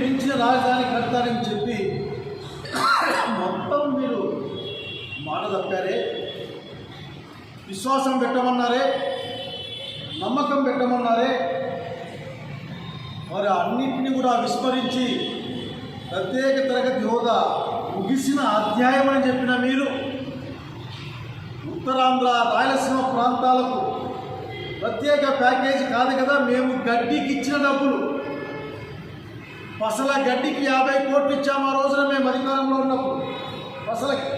మించిన రాజధాని కడతారని చెప్పి మొత్తం మీరు మాట తప్పారే. విశ్వాసం పెట్టమన్నారే. నమ్మకం పెట్టమన్నారే. మరి అన్నింటినీ కూడా విస్మరించి ప్రత్యేక తరగతి హోదా ముగిసిన అధ్యాయం అని చెప్పిన మీరు ఉత్తరాంధ్ర రాయలసీమ ప్రాంతాలకు ప్రత్యేక ప్యాకేజీ కాదు కదా మేము గడ్డికి ఇచ్చిన డబ్బులు. పసల గడ్డికి యాభై కోట్లు ఇచ్చాము ఆ రోజున మేము అధికారంలో ఉన్నప్పుడు. పసలకి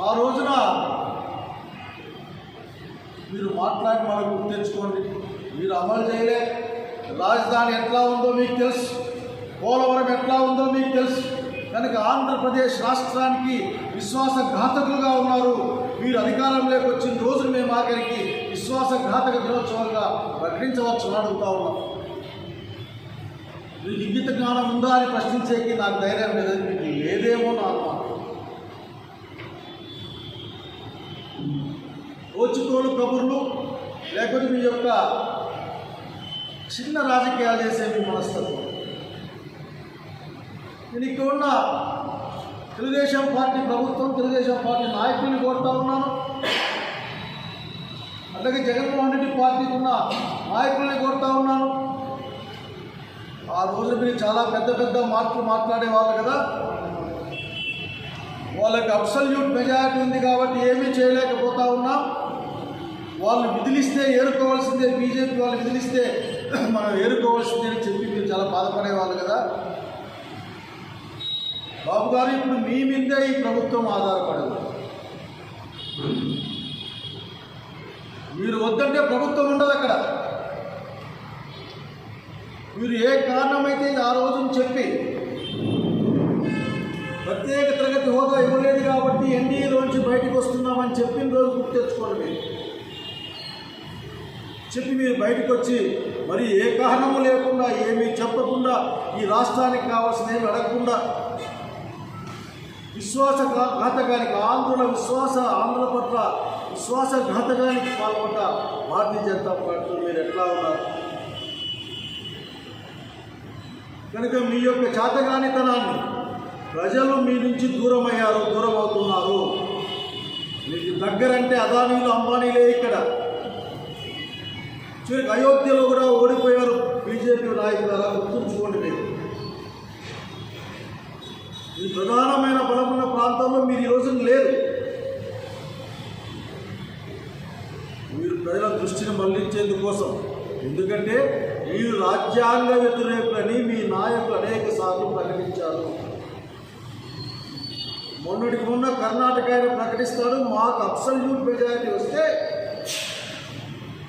ఆ రోజున మీరు మాట్లాడి మనకు గుర్తు తెచ్చుకోండి. మీరు అమలు చేయలే. రాజధాని ఎట్లా ఉందో మీకు తెలుసు. పోలవరం ఎట్లా ఉందో మీకు తెలుసు. కనుక ఆంధ్రప్రదేశ్ రాష్ట్రానికి విశ్వాసఘాతకులుగా ఉన్నారు. మీరు అధికారంలోకి వచ్చిన రోజులు మేము ఆఖరికి విశ్వాసఘాతక దినోత్సవంగా ప్రకటించవచ్చు అని అడుగుతా ఉన్నాం. లిఖిత జ్ఞానం ఉందా అని ప్రశ్నించేకి నాకు ధైర్యం లేదు. మీకు లేదేమో నా ఓచుకోలు కబుర్లు లేకపోతే మీ యొక్క చిన్న రాజకీయాలు చేసే మీ మనస్తత్వం. నేను ఇక్కడ ఉన్న తెలుగుదేశం పార్టీ ప్రభుత్వం తెలుగుదేశం పార్టీ నాయకుల్ని కోరుతా ఉన్నాను. అలాగే జగన్మోహన్ రెడ్డి పార్టీకి ఉన్న నాయకుల్ని కోరుతా ఉన్నాను. ఆ రోజు మీరు చాలా పెద్ద పెద్ద మాటలు మాట్లాడేవాళ్ళు కదా. వాళ్ళకి అబ్సల్యూట్ మెజారిటీ ఉంది కాబట్టి ఏమీ చేయలేకపోతా ఉన్నాం. వాళ్ళు విధులిస్తే ఏరుకోవాల్సిందే బీజేపీ వాళ్ళు విధులిస్తే మనం ఏరుకోవాల్సిందే అని చెప్పి మీరు చాలా బాధపడేవాళ్ళు కదా. బాబు గారు ఇప్పుడు మీ మీదే ఈ ప్రభుత్వం ఆధారపడదు. మీరు వద్దంటే ప్రభుత్వం ఉండదు అక్కడ. మీరు ఏ కారణమైతే ఆ రోజున చెప్పి ప్రత్యేక తరగతి హోదా ఇవ్వలేదు కాబట్టి ఎన్డీఏలోంచి బయటకు వస్తున్నామని చెప్పిన రోజు గుర్తు తెచ్చుకోండి మీరు. చెప్పి మీరు బయటకు వచ్చి మరి ఏ కారణము లేకుండా ఏమీ చెప్పకుండా ఈ రాష్ట్రానికి కావాల్సిన ఏమి అడగకుండా విశ్వాస ఘాతకానికి ఆంధ్రుల విశ్వాస ఆంధ్రుల పట్ల విశ్వాస ఘాతకానికి పాల్పడ్డ భారతీయ జనతా పార్టీ మీరు ఎట్లా ఉన్నారు? కనుక మీ యొక్క చేతగానితనాన్ని ప్రజలు మీ నుంచి దూరం అయ్యారు దూరం అవుతున్నారు మీకు దగ్గరంటే అదానీలు అంబానీలే ఇక్కడ. చివరికి అయోధ్యలో కూడా ఓడిపోయారు బీజేపీ నాయకులు అలా గుర్తుంచుకోండి మీరు. ఈ ప్రధానమైన బలమున్న ప్రాంతంలో మీరు ఈ రోజున లేరు. మీరు ప్రజల దృష్టిని మళ్ళించేందుకోసం ఎందుకంటే మీరు రాజ్యాంగ వ్యతిరేకులని మీ నాయకులు అనేక సార్లు ప్రకటించారు. మొన్నటికి మొన్న కర్ణాటక ఆయన ప్రకటిస్తాడు మాకు అబ్సల్యూట్ మెజారిటీ వస్తే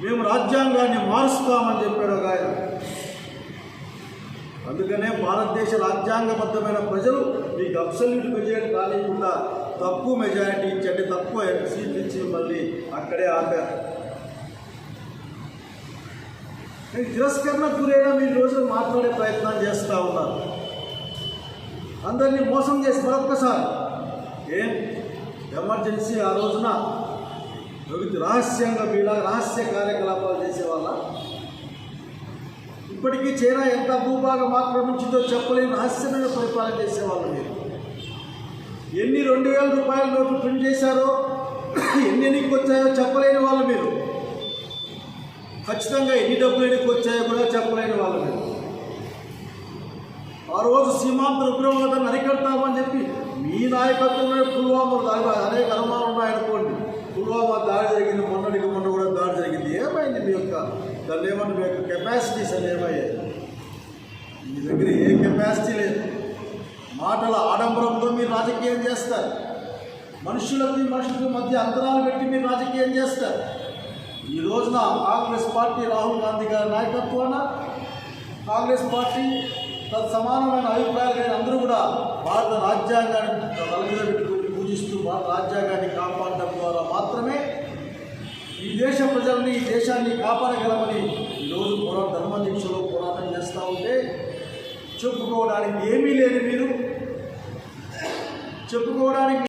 మేము రాజ్యాంగాన్ని మారుస్తామని చెప్పాడు ఒక ఆయన. అందుకనే భారతదేశ రాజ్యాంగబద్ధమైన ప్రజలు మీకు అబ్సల్యూట్ మెజారిటీ కానివ్వకుండా తక్కువ మెజారిటీ ఇచ్చండి తక్కువ సీట్లు ఇచ్చి మళ్ళీ అక్కడే ఆపారు. నేను తిరస్కరణ గురైనా మీ రోజు మాట్లాడే ప్రయత్నం చేస్తూ ఉన్నారు. అందరినీ మోసం చేసి మరొక్కసారి ఏం? ఎమర్జెన్సీ ఆ రోజున రహస్యంగా మీలా రహస్య కార్యకలాపాలు చేసేవాళ్ళ? ఇప్పటికీ చైనా ఎంత భూభాగం ఆక్రమించిందో చెప్పలేని రహస్యమైన పరిపాలన చేసేవాళ్ళు మీరు. ఎన్ని రెండు వేల రూపాయల నోట్లు ప్రింట్ చేశారో ఎన్ని ఎన్నికి వచ్చాయో చెప్పలేని వాళ్ళు మీరు. ఖచ్చితంగా ఎన్ని డబ్బులు ఎన్నికి వచ్చాయో కూడా చెప్పలేని వాళ్ళు ఆ రోజు సీమాంత ఉగ్రవాదాన్ని అరికడతామని చెప్పి మీ నాయకత్వంలో పుల్వామా దాడి అనేక అనుమానాలు ఉన్నాయనుకోండి. పుల్వామా దాడి జరిగింది మొన్నటికి మొన్న కూడా దాడి జరిగింది. ఏమైంది మీ యొక్క దాన్ని ఏమన్నా మీ యొక్క కెపాసిటీస్ అని ఏమయ్యాయి మీ దగ్గర ఏ కెపాసిటీ లేదు. మాటల ఆడంబరంతో మీరు రాజకీయం చేస్తారు. మనుషులకి మనుషులకి మధ్య అంతరాలు పెట్టి మీరు రాజకీయం చేస్తారు. ఈ రోజున కాంగ్రెస్ పార్టీ రాహుల్ గాంధీ గారి నాయకత్వాన కాంగ్రెస్ పార్టీ తత్ సమానమైన అభిప్రాయాలు కానీ అందరూ కూడా భారత రాజ్యాంగాన్ని తల పెట్టుకుని పూజిస్తూ భారత రాజ్యాంగాన్ని కాపాడడం ద్వారా మాత్రమే ఈ దేశ ప్రజల్ని ఈ దేశాన్ని కాపాడగలమని ఈరోజు పోరాట ధర్మదీక్షలో పోరాటం చేస్తూ ఉంటే చెప్పుకోవడానికి ఏమీ లేని మీరు చెప్పుకోవడానికి